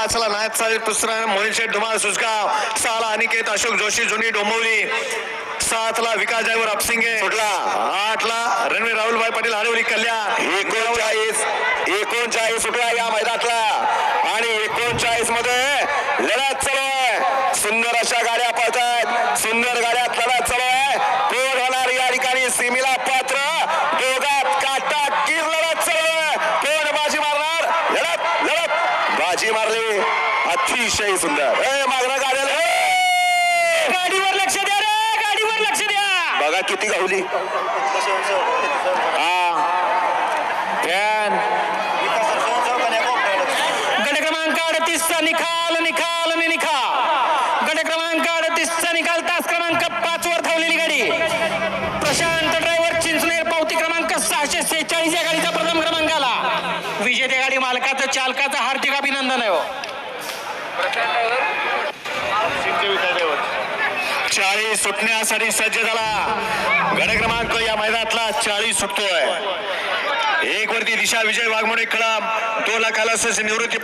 पाचला नाथ साहेब दुसरा मोहित शेठ धुमाळ सुसगाव सहाला अनिकेत अशोक जोशी जुनी डोंबिवली सातला विकास ड्रायव्हर अपसिंगे सुटला. आठला रणवीर राहुलभाई पाटील हरवली कल्याण. एकोणचाळीस एकोणचाळीस सुटला या मैदानातला. आणि एकोणचाळीसमध्ये लढत चालू आहे. सुंदर अशा गाड्या पळतायत. सुंदर गाड्यात लढत चालू आहे. अतिशय सुंदर. गाड्याला. ए! गाडीवर लक्ष द्या रे गाडीवर लक्ष द्या. बघा किती गावली. हा. फॅन गट क्रमांक अडतीसचा निकाल निकाल आणि निकाल. गट क्रमांक अडतीसचा निकाल तास क्रमांक पाच वर धावलेली गाडी. प्रशांत ड्रायव्हर चिंचनेर पावती क्रमांक सहाशे सेहेचाळीस या गाडीचा प्रथम क्रमांक आला विजेत्या गाडी मालकाचं चालकाचं हार्दिक अभिनंदन आहे हो. सुटण्यासाठी सज्ज झाला गड क्रमांक या मैदानातला चाळीस सुटतोय एक वरती दिशा विजय वाघमोडे कळम दोन लाखाला निवृत्ती